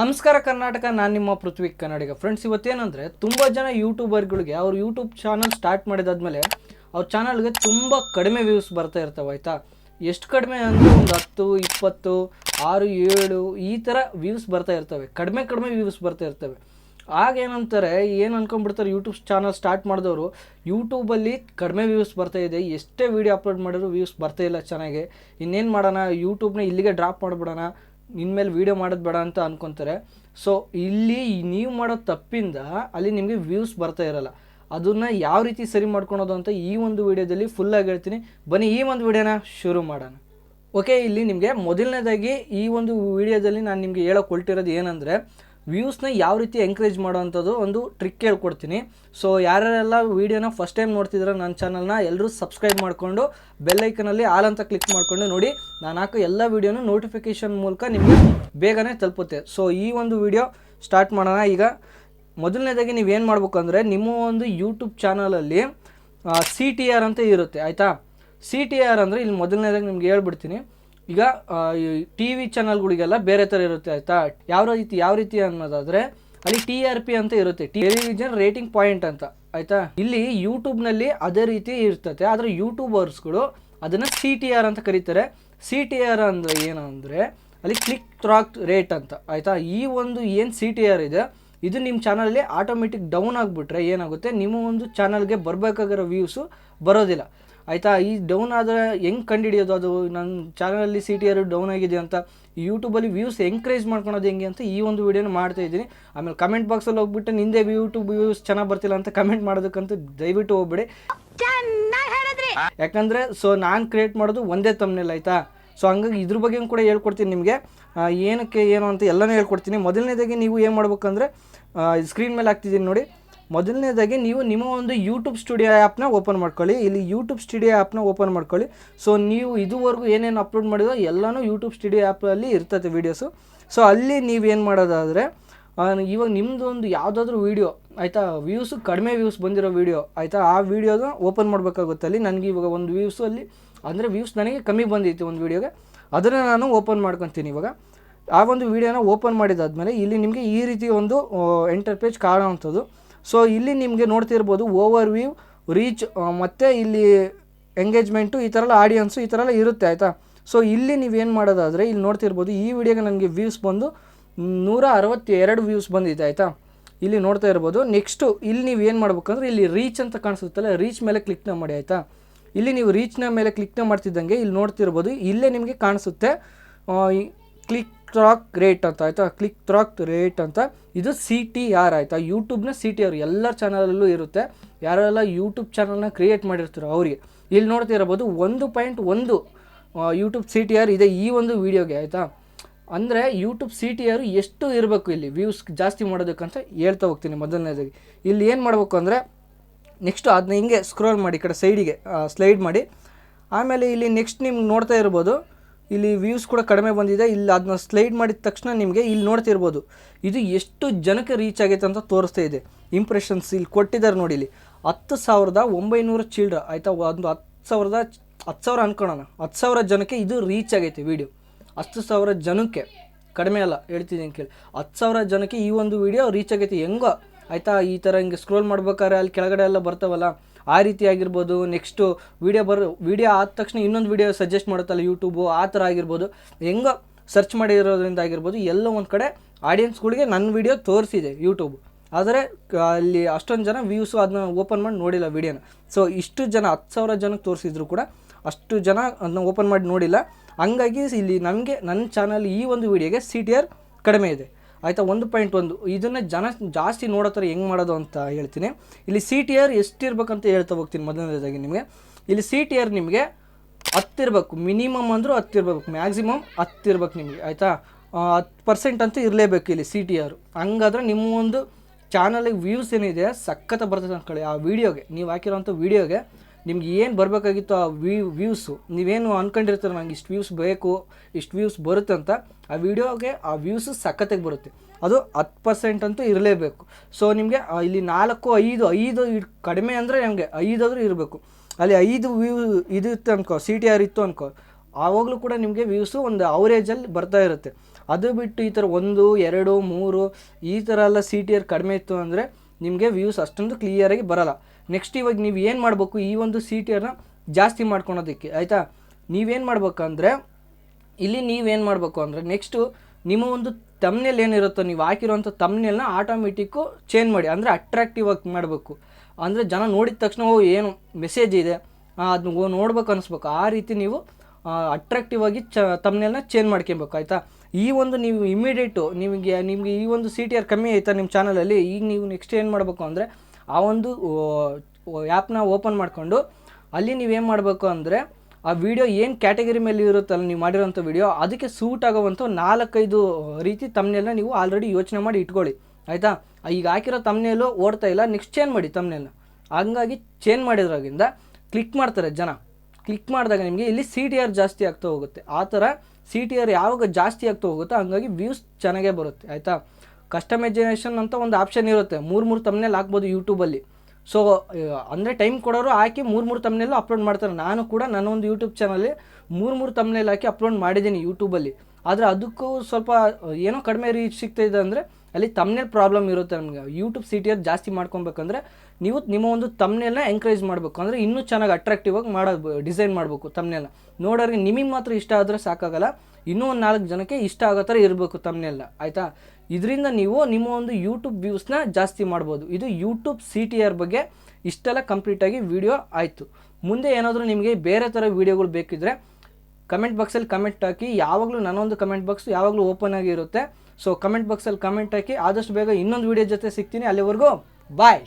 ನಮಸ್ಕಾರ ಕರ್ನಾಟಕ, ನಾನು ನಿಮ್ಮ ಪೃಥ್ವಿ ಕನ್ನಡಿಗ. ಫ್ರೆಂಡ್ಸ್ ಇವತ್ತೇನಂದರೆ ತುಂಬ ಜನ ಯೂಟ್ಯೂಬರ್ಗಳಿಗೆ ಅವ್ರ ಯೂಟ್ಯೂಬ್ ಚಾನಲ್ ಸ್ಟಾರ್ಟ್ ಮಾಡಿದಾದ್ಮೇಲೆ ಅವ್ರ ಚಾನಲ್ಗೆ ತುಂಬ ಕಡಿಮೆ ವ್ಯೂಸ್ ಬರ್ತಾ ಇರ್ತವೆ, ಆಯಿತಾ? ಎಷ್ಟು ಕಡಿಮೆ ಅಂದರೆ ಒಂದು ಹತ್ತು, ಇಪ್ಪತ್ತು, ಆರು, ಏಳು ಈ ಥರ ವ್ಯೂಸ್ ಬರ್ತಾ ಇರ್ತವೆ. ಕಡಿಮೆ ಕಡಿಮೆ ವ್ಯೂಸ್ ಬರ್ತಾ ಇರ್ತವೆ. ಆಗ ಏನಂತಾರೆ, ಏನು ಅನ್ಕೊಂಡ್ಬಿಡ್ತಾರೆ ಯೂಟ್ಯೂಬ್ ಚಾನಲ್ ಸ್ಟಾರ್ಟ್ ಮಾಡಿದವರು? ಯೂಟ್ಯೂಬಲ್ಲಿ ಕಡಿಮೆ ವ್ಯೂಸ್ ಬರ್ತಾ ಇದೆ, ಎಷ್ಟೇ ವೀಡಿಯೋ ಅಪ್ಲೋಡ್ ಮಾಡಿದ್ರು ವ್ಯೂಸ್ ಬರ್ತಾ ಇಲ್ಲ ಚೆನ್ನಾಗಿ. ಇನ್ನೇನು ಮಾಡೋಣ ಯೂಟ್ಯೂಬ್ನ ಇಲ್ಲಿಗೆ ಡ್ರಾಪ್ ಮಾಡಿಬಿಡೋಣ. ಇನ್ಮೇಲೆ ವೀಡಿಯೋ ಮಾಡೋದು ಬೇಡ ಅಂತ ಅನ್ಕೊತಾರೆ. ಸೊ ಇಲ್ಲಿ ನೀವು ಮಾಡೋ ತಪ್ಪಿಂದ ಅಲ್ಲಿ ನಿಮಗೆ ವ್ಯೂಸ್ ಬರ್ತಾ ಇರಲ್ಲ. ಅದನ್ನು ಯಾವ ರೀತಿ ಸರಿ ಮಾಡ್ಕೊಳೋದು ಅಂತ ಈ ಒಂದು ವಿಡಿಯೋದಲ್ಲಿ ಫುಲ್ಲಾಗಿ ಹೇಳ್ತೀನಿ. ಬನ್ನಿ ಈ ಒಂದು ವಿಡಿಯೋನ ಶುರು ಮಾಡೋಣ. ಓಕೆ ಇಲ್ಲಿ ನಿಮಗೆ ಮೊದಲನೇದಾಗಿ ಈ ಒಂದು ವಿಡಿಯೋದಲ್ಲಿ ನಾನು ನಿಮಗೆ ಹೇಳೋಕೆ ಹೊರಟಿರೋದು ಏನಂದರೆ ವ್ಯೂಸ್ನ ಯಾವ ರೀತಿ ಎಂಕರೇಜ್ ಮಾಡೋವಂಥದ್ದು ಒಂದು ಟ್ರಿಕ್ ಹೇಳ್ಕೊಡ್ತೀನಿ. ಸೊ ಯಾರ್ಯಾರೆಲ್ಲ ವೀಡಿಯೋನ ಫಸ್ಟ್ ಟೈಮ್ ನೋಡ್ತಿದ್ರೆ ನನ್ನ ಚಾನಲ್ನ ಎಲ್ಲರೂ ಸಬ್ಸ್ಕ್ರೈಬ್ ಮಾಡಿಕೊಂಡು ಬೆಲ್ಲೈಕನಲ್ಲಿ ಆಲ್ ಅಂತ ಕ್ಲಿಕ್ ಮಾಡಿಕೊಂಡು ನೋಡಿ, ನಾನು ಹಾಕೋ ಎಲ್ಲ ವೀಡಿಯೋನು ನೋಟಿಫಿಕೇಷನ್ ಮೂಲಕ ನಿಮಗೆ ಬೇಗನೆ ತಲುಪುತ್ತೆ. ಸೊ ಈ ಒಂದು ವೀಡಿಯೋ ಸ್ಟಾರ್ಟ್ ಮಾಡೋಣ. ಈಗ ಮೊದಲನೇದಾಗಿ ನೀವೇನು ಮಾಡಬೇಕು ಅಂದರೆ ನಿಮ್ಮ ಒಂದು ಯೂಟ್ಯೂಬ್ ಚಾನಲಲ್ಲಿ ಸಿ ಟಿ ಆರ್ ಅಂತ ಇರುತ್ತೆ, ಆಯಿತಾ? ಸಿ ಟಿ ಆರ್ ಅಂದರೆ ಇಲ್ಲಿ ಮೊದಲನೇದಾಗಿ ನಿಮ್ಗೆ ಹೇಳ್ಬಿಡ್ತೀನಿ. ಈಗ ಟಿ ವಿ ಚಾನಲ್ಗಳಿಗೆಲ್ಲ ಬೇರೆ ಥರ ಇರುತ್ತೆ, ಆಯಿತಾ? ಯಾವ ರೀತಿ ಯಾವ ರೀತಿ ಅನ್ನೋದಾದರೆ, ಅಲ್ಲಿ ಟಿ ಆರ್ ಪಿ ಅಂತ ಇರುತ್ತೆ. ಟೆಲಿವಿಷನ್ ರೇಟಿಂಗ್ ಪಾಯಿಂಟ್ ಅಂತ, ಆಯಿತಾ? ಇಲ್ಲಿ ಯೂಟ್ಯೂಬ್ನಲ್ಲಿ ಅದೇ ರೀತಿ ಇರ್ತದೆ. ಆದರೆ ಯೂಟ್ಯೂಬರ್ಸ್ಗಳು ಅದನ್ನು ಸಿ ಟಿ ಆರ್ ಅಂತ ಕರೀತಾರೆ. ಸಿ ಟಿ ಆರ್ ಅಂದರೆ ಏನು ಅಂದರೆ, ಅಲ್ಲಿ ಕ್ಲಿಕ್ ಥ್ರಾಕ್ ರೇಟ್ ಅಂತ, ಆಯಿತಾ? ಈ ಒಂದು ಏನು ಸಿ ಟಿ ಆರ್ ಇದೆ, ಇದು ನಿಮ್ಮ ಚಾನಲಲ್ಲಿ ಆಟೋಮೆಟಿಕ್ ಡೌನ್ ಆಗಿಬಿಟ್ರೆ ಏನಾಗುತ್ತೆ? ನಿಮ್ಮ ಒಂದು ಚಾನಲ್ಗೆ ಬರಬೇಕಾಗಿರೋ ವ್ಯೂಸು ಬರೋದಿಲ್ಲ. ಆಯಿತಾ? ಈ ಡೌನ್ ಆದರೆ ಹೆಂಗೆ ಕಂಡುಹಿಡಿಯೋದು ಅದು? ನನ್ನ ಚಾನಲಲ್ಲಿ ಸಿ ಟಿ ಆರ್ ಡೌನ್ ಆಗಿದೆ ಅಂತ ಯೂಟ್ಯೂಬಲ್ಲಿ ವ್ಯೂಸ್ ಎಂಕರೇಜ್ ಮಾಡ್ಕೊಳೋದು ಹೆಂಗೆ ಅಂತ ಈ ಒಂದು ವಿಡಿಯೋನ ಮಾಡ್ತಾ ಇದ್ದೀನಿ. ಆಮೇಲೆ ಕಮೆಂಟ್ ಬಾಕ್ಸಲ್ಲಿ ಹೋಗ್ಬಿಟ್ಟು ನಿಂದೆ ಯೂಟ್ಯೂಬ್ ವ್ಯೂಸ್ ಚೆನ್ನಾಗಿ ಬರ್ತಿಲ್ಲ ಅಂತ ಕಮೆಂಟ್ ಮಾಡೋದಕ್ಕಂತೂ ದಯವಿಟ್ಟು ಹೋಗ್ಬಿಡಿ. ಯಾಕಂದರೆ ಸೊ ನಾನು ಕ್ರಿಯೇಟ್ ಮಾಡೋದು ಒಂದೇ ತಮ್ಮನೆಲ್ಲ ಆಯಿತಾ? ಸೊ ಹಂಗಾಗಿ ಇದ್ರ ಬಗ್ಗೆ ಕೂಡ ಹೇಳ್ಕೊಡ್ತೀನಿ ನಿಮಗೆ. ಏನಕ್ಕೆ ಏನು ಅಂತ ಎಲ್ಲನೂ ಹೇಳ್ಕೊಡ್ತೀನಿ. ಮೊದಲನೇದಾಗಿ ನೀವು ಏನು ಮಾಡ್ಬೇಕಂದ್ರೆ ಸ್ಕ್ರೀನ್ ಮೇಲೆ ಹಾಕ್ತಿದ್ದೀನಿ ನೋಡಿ. ಮೊದಲನೇದಾಗಿ ನೀವು ನಿಮ್ಮ ಒಂದು ಯೂಟ್ಯೂಬ್ ಸ್ಟುಡಿಯೋ ಆ್ಯಪ್ನ ಓಪನ್ ಮಾಡ್ಕೊಳ್ಳಿ. ಇಲ್ಲಿ ಯೂಟ್ಯೂಬ್ ಸ್ಟುಡಿಯೋ ಆ್ಯಪ್ನ ಓಪನ್ ಮಾಡ್ಕೊಳ್ಳಿ. ಸೊ ನೀವು ಇದುವರೆಗೂ ಏನೇನು ಅಪ್ಲೋಡ್ ಮಾಡಿದೋ ಎಲ್ಲನೂ ಯೂಟ್ಯೂಬ್ ಸ್ಟುಡಿಯೋ ಆ್ಯಪಲ್ಲಿ ಇರ್ತದೆ ವೀಡಿಯೋಸು ಸೊ ಅಲ್ಲಿ ನೀವೇನು ಮಾಡೋದಾದರೆ ಇವಾಗ ನಿಮ್ಮದು ಒಂದು ಯಾವುದಾದ್ರೂ ವೀಡಿಯೋ ಆಯಿತಾ ವ್ಯೂಸು ಕಡಿಮೆ ವ್ಯೂಸ್ ಬಂದಿರೋ ವೀಡಿಯೋ ಆಯಿತಾ, ಆ ವೀಡಿಯೋನ ಓಪನ್ ಮಾಡಬೇಕಾಗುತ್ತೆ. ಅಲ್ಲಿ ನನಗೆ ಇವಾಗ ಒಂದು ವ್ಯೂಸು ಅಲ್ಲಿ, ಅಂದರೆ ವ್ಯೂಸ್ ನನಗೆ ಕಮ್ಮಿ ಬಂದಿತ್ತು ಒಂದು ವೀಡಿಯೋಗೆ ಅದನ್ನು ನಾನು ಓಪನ್ ಮಾಡ್ಕೊತೀನಿ ಇವಾಗ. ಆ ಒಂದು ವೀಡಿಯೋನ ಓಪನ್ ಮಾಡಿದಾದ್ಮೇಲೆ ಇಲ್ಲಿ ನಿಮಗೆ ಈ ರೀತಿ ಒಂದು ಎಂಟರ್ ಪೇಜ್ ಕಾಣುವಂಥದ್ದು. ಸೊ ಇಲ್ಲಿ ನಿಮಗೆ ನೋಡ್ತಿರ್ಬೋದು ಓವರ್ ವ್ಯೂ ರೀಚ್ ಮತ್ತು ಇಲ್ಲಿ ಎಂಗೇಜ್ಮೆಂಟು ಈ ಥರ ಎಲ್ಲ ಆಡಿಯನ್ಸು ಈ ಥರ ಎಲ್ಲ ಇರುತ್ತೆ, ಆಯಿತಾ? ಸೊ ಇಲ್ಲಿ ನೀವೇನು ಮಾಡೋದಾದರೆ, ಇಲ್ಲಿ ನೋಡ್ತಿರ್ಬೋದು ಈ ವಿಡಿಯೋಗೆ ನನಗೆ ವ್ಯೂಸ್ ಬಂದು ನೂರ ಅರವತ್ತೆರಡು ವ್ಯೂಸ್ ಬಂದಿದೆ, ಆಯಿತಾ? ಇಲ್ಲಿ ನೋಡ್ತಾ ಇರ್ಬೋದು. ನೆಕ್ಸ್ಟು ಇಲ್ಲಿ ನೀವು ಏನು ಮಾಡ್ಬೇಕಂದ್ರೆ, ಇಲ್ಲಿ ರೀಚ್ ಅಂತ ಕಾಣಿಸುತ್ತಲ್ಲ ರೀಚ್ ಮೇಲೆ ಕ್ಲಿಕ್ನ ಮಾಡಿ, ಆಯಿತಾ? ಇಲ್ಲಿ ನೀವು ರೀಚ್ನ ಮೇಲೆ ಕ್ಲಿಕ್ನ ಮಾಡ್ತಿದ್ದಂಗೆ ಇಲ್ಲಿ ನೋಡ್ತಿರ್ಬೋದು, ಇಲ್ಲೇ ನಿಮಗೆ ಕಾಣಿಸುತ್ತೆ. ಕ್ಲಿಕ್ ಟ್ರಾಕ್ ರೇಟ್ ಅಂತ, ಆಯಿತಾ? ಕ್ಲಿಕ್ ಟ್ರಾಕ್ ರೇಟ್ ಅಂತ. ಇದು ಸಿ ಟಿ ಆರ್ ಆಯಿತಾ? ಯೂಟ್ಯೂಬ್ನ ಸಿ ಟಿ ಆರ್ ಎಲ್ಲ ಚಾನಲಲ್ಲೂ ಇರುತ್ತೆ. ಯಾರೆಲ್ಲ ಯೂಟ್ಯೂಬ್ ಚಾನಲ್ನ ಕ್ರಿಯೇಟ್ ಮಾಡಿರ್ತಾರೋ ಅವರಿಗೆ. ಇಲ್ಲಿ ನೋಡ್ತಿರ್ಬೋದು ಒಂದು ಪಾಯಿಂಟ್ ಒಂದು ಯೂಟ್ಯೂಬ್ ಸಿ ಟಿ ಆರ್ ಇದೆ ಈ ಒಂದು ವೀಡಿಯೋಗೆ, ಆಯಿತಾ? ಅಂದರೆ ಯೂಟ್ಯೂಬ್ ಸಿ ಟಿ ಆರ್ ಎಷ್ಟು ಇರಬೇಕು ಇಲ್ಲಿ? ವ್ಯೂಸ್ ಜಾಸ್ತಿ ಮಾಡೋದಕ್ಕಂತ ಹೇಳ್ತಾ ಹೋಗ್ತೀನಿ ಮೊದಲನೇದಾಗಿ. ಇಲ್ಲಿ ಏನು ಮಾಡಬೇಕು ಅಂದರೆ ನೆಕ್ಸ್ಟ್ ಅದನ್ನ ಹಿಂಗೆ ಸ್ಕ್ರೋಲ್ ಮಾಡಿ, ಈ ಕಡೆ ಸೈಡಿಗೆ ಸ್ಲೈಡ್ ಮಾಡಿ. ಆಮೇಲೆ ಇಲ್ಲಿ ನೆಕ್ಸ್ಟ್ ನಿಮ್ಗೆ ನೋಡ್ತಾ ಇರ್ಬೋದು ಇಲ್ಲಿ ವ್ಯೂಸ್ ಕೂಡ ಕಡಿಮೆ ಬಂದಿದೆ. ಇಲ್ಲಿ ಅದನ್ನ ಸ್ಲೈಡ್ ಮಾಡಿದ ತಕ್ಷಣ ನಿಮಗೆ ಇಲ್ಲಿ ನೋಡ್ತಿರ್ಬೋದು. ಇದು ಎಷ್ಟು ಜನಕ್ಕೆ ರೀಚ್ ಆಗೈತೆ ಅಂತ ತೋರಿಸ್ತಾ ಇದೆ. ಇಂಪ್ರೆಷನ್ಸ್ ಇಲ್ಲಿ ಕೊಟ್ಟಿದ್ದಾರೆ ನೋಡಿ ಇಲ್ಲಿ. ಹತ್ತು ಸಾವಿರದ ಒಂಬೈನೂರು ಚಿಲ್ಡ್ರ ಆಯಿತಾ? ಒಂದು ಹತ್ತು ಸಾವಿರದ, ಹತ್ತು ಸಾವಿರ ಅನ್ಕೊಳ್ಳೋಣ ಹತ್ತು ಸಾವಿರ ಜನಕ್ಕೆ ಇದು ರೀಚ್ ಆಗೈತೆ ವಿಡಿಯೋ ಹತ್ತು ಸಾವಿರ ಜನಕ್ಕೆ. ಕಡಿಮೆ ಅಲ್ಲ, ಹೇಳ್ತಿದ್ದೀನಿ ಕೇಳಿ. ಹತ್ತು ಸಾವಿರ ಜನಕ್ಕೆ ಈ ಒಂದು ವಿಡಿಯೋ ರೀಚ್ ಆಗೈತೆ. ಹೆಂಗೋ? ಆಯಿತಾ? ಈ ಥರ ಹಿಂಗೆ ಸ್ಕ್ರೋಲ್ ಮಾಡ್ಬೇಕಾದ್ರೆ ಅಲ್ಲಿ ಕೆಳಗಡೆ ಎಲ್ಲ ಬರ್ತಾವಲ್ಲ. ಆ ರೀತಿ ಆಗಿರ್ಬೋದು. ನೆಕ್ಸ್ಟು ವೀಡಿಯೋ ಬರೋ ವೀಡಿಯೋ ಆದ ತಕ್ಷಣ ಇನ್ನೊಂದು ವೀಡಿಯೋ ಸಜೆಸ್ಟ್ ಮಾಡುತ್ತಲ್ಲ ಯೂಟ್ಯೂಬು ಆ ಥರ ಆಗಿರ್ಬೋದು. ಹೆಂಗೋ ಸರ್ಚ್ ಮಾಡಿರೋದ್ರಿಂದ ಆಗಿರ್ಬೋದು. ಎಲ್ಲ ಒಂದು ಕಡೆ ಆಡಿಯನ್ಸ್ಗಳಿಗೆ ನನ್ನ ವೀಡಿಯೋ ತೋರಿಸಿದೆ ಯೂಟ್ಯೂಬ್ ಆದರೆ ಅಲ್ಲಿ ಅಷ್ಟೊಂದು ಜನ ವ್ಯೂಸು ಅದನ್ನ ಓಪನ್ ಮಾಡಿ ನೋಡಿಲ್ಲ ವೀಡಿಯೋನ ಸೊ ಇಷ್ಟು ಜನ, ಹತ್ತು ಸಾವಿರ ಜನಕ್ಕೆ ತೋರಿಸಿದ್ರು ಕೂಡ ಅಷ್ಟು ಜನ ಅದನ್ನ ಓಪನ್ ಮಾಡಿ ನೋಡಿಲ್ಲ. ಹಂಗಾಗಿ ಇಲ್ಲಿ ನಮಗೆ ನನ್ನ ಚಾನಲ್ ಈ ಒಂದು ವೀಡಿಯೋಗೆ ಸಿ ಟಿ ಆರ್ ಕಡಿಮೆ ಇದೆ. ಆಯಿತಾ, ಒಂದು ಪಾಯಿಂಟ್ ಒಂದು. ಇದನ್ನು ಜನ ಜಾಸ್ತಿ ನೋಡೋ ಥರ ಹೆಂಗೆ ಮಾಡೋದು ಅಂತ ಹೇಳ್ತೀನಿ. ಇಲ್ಲಿ ಸಿ ಟಿ ಆರ್ ಎಷ್ಟಿರ್ಬೇಕಂತ ಹೇಳ್ತಾ ಹೋಗ್ತೀನಿ ಮೊದಲನೇದಾಗಿ ನಿಮಗೆ. ಇಲ್ಲಿ ಸಿ ಟಿ ಆರ್ ನಿಮಗೆ ಹತ್ತಿರಬೇಕು. ಮಿನಿಮಮ್ ಅಂದರೂ ಹತ್ತಿರಬೇಕು. ಮ್ಯಾಕ್ಸಿಮಮ್ ಹತ್ತಿರಬೇಕು ನಿಮಗೆ, ಆಯಿತಾ? ಹತ್ತು ಪರ್ಸೆಂಟ್ ಅಂತೂ ಇರಲೇಬೇಕು ಇಲ್ಲಿ ಸಿ ಟಿ ಆರ್ ಹಂಗಾದ್ರೆ ನಿಮ್ಮ ಒಂದು ಚಾನಲಿಗೆ ವ್ಯೂಸ್ ಏನಿದೆ ಸಖತ್ತ ಬರ್ತದೆ ಅಂದ್ಕೊಳ್ಳಿ ಆ ವೀಡಿಯೋಗೆ ನೀವು ಹಾಕಿರೋಂಥ ವೀಡಿಯೋಗೆ ನಿಮ್ಗೆ ಏನು ಬರಬೇಕಾಗಿತ್ತು ಆ ವ್ಯೂ, ವ್ಯೂಸು? ನೀವೇನು ಅಂದ್ಕೊಂಡಿರ್ತಾರೆ ನಂಗೆ ಇಷ್ಟು ವ್ಯೂಸ್ ಬೇಕು, ಇಷ್ಟು ವ್ಯೂಸ್ ಬರುತ್ತೆ ಅಂತ, ಆ ವಿಡಿಯೋಗೆ ಆ ವ್ಯೂಸ್ ಸಖತ್ತಾಗಿ ಬರುತ್ತೆ. ಅದು ಹತ್ತು ಪರ್ಸೆಂಟ್ ಅಂತೂ ಇರಲೇಬೇಕು. ಸೊ ನಿಮಗೆ ಇಲ್ಲಿ ನಾಲ್ಕು, ಐದು ಐದು ಕಡಿಮೆ ಅಂದರೆ ನಮಗೆ ಐದಾದರೂ ಇರಬೇಕು. ಅಲ್ಲಿ ಐದು ವ್ಯೂ ಇದು ಇತ್ತು ಅನ್ಕೋ ಸಿ ಟಿ ಆರ್ ಇತ್ತು ಅನ್ಕೋ, ಆವಾಗಲೂ ಕೂಡ ನಿಮಗೆ ವ್ಯೂಸು ಒಂದು ಅವರೇಜಲ್ಲಿ ಬರ್ತಾ ಇರುತ್ತೆ. ಅದು ಬಿಟ್ಟು ಈ ಥರ ಒಂದು, ಎರಡು, ಮೂರು, ಈ ಥರ ಎಲ್ಲ ಸಿ ಟಿ ಆರ್ ಕಡಿಮೆ ಇತ್ತು ಅಂದರೆ ನಿಮಗೆ ವ್ಯೂಸ್ ಅಷ್ಟೊಂದು ಕ್ಲಿಯರಾಗಿ ಬರಲ್ಲ. ನೆಕ್ಸ್ಟ್ ಇವಾಗ ನೀವು ಏನು ಮಾಡಬೇಕು ಈ ಒಂದು ಸಿ ಟಿ ಆರ್ನ ಜಾಸ್ತಿ ಮಾಡ್ಕೊಳೋದಕ್ಕೆ, ಆಯಿತಾ? ನೀವೇನು ಮಾಡ್ಬೇಕಂದ್ರೆ, ಇಲ್ಲಿ ನೀವೇನು ಮಾಡಬೇಕು ಅಂದರೆ ನೆಕ್ಸ್ಟು ನಿಮ್ಮ ಒಂದು ತಮ್ನೆಲ್ ಏನಿರುತ್ತೋ, ನೀವು ಹಾಕಿರೋಂಥ ತಮ್ನೆಲ್ನ ಆಟೋಮೆಟಿಕ್ಕು ಚೇಂಜ್ ಮಾಡಿ, ಅಂದರೆ ಅಟ್ರಾಕ್ಟಿವ್ ಆಗಿ ಮಾಡಬೇಕು. ಅಂದರೆ ಜನ ನೋಡಿದ ತಕ್ಷಣ, ಓ, ಏನು ಮೆಸೇಜ್ ಇದೆ ಅದನ್ನ ನೋಡ್ಬೇಕು ಅನಿಸ್ಬೇಕು. ಆ ರೀತಿ ನೀವು ಅಟ್ರಾಕ್ಟಿವ್ ಆಗಿ ಚ ತಮ್ನೆಲ್ನ ಚೇಂಜ್ ಮಾಡ್ಕೊಬೇಕು ಆಯಿತಾ? ಈ ಒಂದು ನೀವು ಇಮಿಡಿಯೇಟು ನಿಮಗೆ ನಿಮಗೆ ಈ ಒಂದು ಸಿ ಟಿ ಆರ್ ಕಮ್ಮಿ ಆಯಿತಾ ನಿಮ್ಮ ಚಾನಲಲ್ಲಿ ಈಗ ನೀವು ನೆಕ್ಸ್ಟ್ ಏನು ಮಾಡಬೇಕು ಅಂದರೆ ಆ ಒಂದು ಆ್ಯಪ್ನ ಓಪನ್ ಮಾಡಿಕೊಂಡು ಅಲ್ಲಿ ನೀವೇನು ಮಾಡಬೇಕು ಅಂದರೆ ಆ ವಿಡಿಯೋ ಏನು ಕ್ಯಾಟಗರಿ ಮೇಲೆ ಇರುತ್ತಲ್ಲ ನೀವು ಮಾಡಿರೋಂಥ ವಿಡಿಯೋ ಅದಕ್ಕೆ ಸೂಟ್ ಆಗೋವಂಥ ನಾಲ್ಕೈದು ರೀತಿ ತಮ್ಮನೆಲ್ಲ ನೀವು ಆಲ್ರೆಡಿ ಯೋಚನೆ ಮಾಡಿ ಇಟ್ಕೊಳ್ಳಿ. ಆಯಿತಾ? ಈಗ ಹಾಕಿರೋ ತಮ್ನೇಲು ಓಡ್ತಾ ಇಲ್ಲ ನೆಕ್ಸ್ಟ್ ಚೇಂಜ್ ಮಾಡಿ ತಮ್ಮನೆಲ್ಲ ಹಂಗಾಗಿ ಚೇಂಜ್ ಮಾಡಿದ್ರಾಗಿಂದ ಕ್ಲಿಕ್ ಮಾಡ್ತಾರೆ ಜನ. ಕ್ಲಿಕ್ ಮಾಡಿದಾಗ ನಿಮಗೆ ಇಲ್ಲಿ ಸಿ ಟಿ ಆರ್ ಜಾಸ್ತಿ ಆಗ್ತಾ ಹೋಗುತ್ತೆ. ಆ ಥರ ಸಿ ಟಿ ಆರ್ ಯಾವಾಗ ಜಾಸ್ತಿ ಆಗ್ತಾ ಹೋಗುತ್ತೋ ಹಂಗಾಗಿ ವ್ಯೂಸ್ ಚೆನ್ನಾಗೇ ಬರುತ್ತೆ. ಆಯಿತಾ? ಕಸ್ಟಮೈಸೇಷನ್ ಅಂತ ಒಂದು ಆಪ್ಷನ್ ಇರುತ್ತೆ. ಮೂರು ಮೂರು ತಮ್ಮನೇಲಿ ಹಾಕ್ಬೋದು ಯೂಟ್ಯೂಬಲ್ಲಿ ಸೊ ಅಂದರೆ ಟೈಮ್ ಕೊಡೋರು ಹಾಕಿ ಮೂರು ಮೂರು ತಮ್ಮನೆಲ್ಲ ಅಪ್ಲೋಡ್ ಮಾಡ್ತಾರೆ. ನಾನು ಕೂಡ ನನ್ನ ಒಂದು ಯೂಟ್ಯೂಬ್ ಚಾನಲ್ಲಿ ಮೂರು ಮೂರು ತಮ್ಮನೇಲಿ ಹಾಕಿ ಅಪ್ಲೋಡ್ ಮಾಡಿದ್ದೀನಿ ಯೂಟ್ಯೂಬಲ್ಲಿ ಆದರೆ ಅದಕ್ಕೂ ಸ್ವಲ್ಪ ಏನೋ ಕಡಿಮೆ ರೀಚ್ ಸಿಗ್ತಾಯಿದೆ ಅಂದರೆ ಅಲ್ಲಿ ತಮ್ಮನೇಲಿ ಪ್ರಾಬ್ಲಮ್ ಇರುತ್ತೆ ನಮಗೆ. ಯೂಟ್ಯೂಬ್ ಸಿ ಟಿ ಆರ್ ಜಾಸ್ತಿ ಮಾಡ್ಕೊಬೇಕಂದ್ರೆ ನೀವು ನಿಮ್ಮ ಒಂದು ತಮ್ನೇಲ್ನ ಎಂಕರೇಜ್ ಮಾಡಬೇಕು. ಅಂದರೆ ಇನ್ನೂ ಚೆನ್ನಾಗಿ ಅಟ್ರಾಕ್ಟಿವ್ ಆಗಿ ಮಾಡೋದು ಡಿಸೈನ್ ಮಾಡಬೇಕು ತಮ್ನೇಲ್ನ ನೋಡೋರಿಗೆ ನಿಮಗೆ ಮಾತ್ರ ಇಷ್ಟ ಆದರೆ ಸಾಕಾಗಲ್ಲ. ಇನ್ನೂ ಒಂದು ನಾಲ್ಕು ಜನಕ್ಕೆ ಇಷ್ಟ ಆಗೋ ಥರ ಇರಬೇಕು ತಮ್ನೆಲ್ಲ ಆಯಿತಾ? ಇದರಿಂದ ನೀವು ನಿಮ್ಮ ಒಂದು ಯೂಟ್ಯೂಬ್ ವ್ಯೂಸ್ನ ಜಾಸ್ತಿ ಮಾಡ್ಬೋದು. ಇದು ಯೂಟ್ಯೂಬ್ ಸಿ ಟಿ ಆರ್ ಬಗ್ಗೆ ಇಷ್ಟೆಲ್ಲ ಕಂಪ್ಲೀಟಾಗಿ ವಿಡಿಯೋ ಆಯಿತು. ಮುಂದೆ ಏನಾದರೂ ನಿಮಗೆ ಬೇರೆ ಥರ ವೀಡಿಯೋಗಳು ಬೇಕಿದ್ರೆ ಕಮೆಂಟ್ ಬಾಕ್ಸಲ್ಲಿ ಕಮೆಂಟ್ ಹಾಕಿ. ಯಾವಾಗಲೂ ನನ್ನೊಂದು ಕಮೆಂಟ್ ಬಾಕ್ಸ್ ಯಾವಾಗಲೂ ಓಪನ್ ಆಗಿರುತ್ತೆ ಸೊ ಕಮೆಂಟ್ ಬಾಕ್ಸಲ್ಲಿ ಕಮೆಂಟ್ ಹಾಕಿ. ಆದಷ್ಟು ಬೇಗ ಇನ್ನೊಂದು ವೀಡಿಯೋ ಜೊತೆ ಸಿಗ್ತೀನಿ. ಅಲ್ಲಿವರೆಗೂ ಬಾಯ್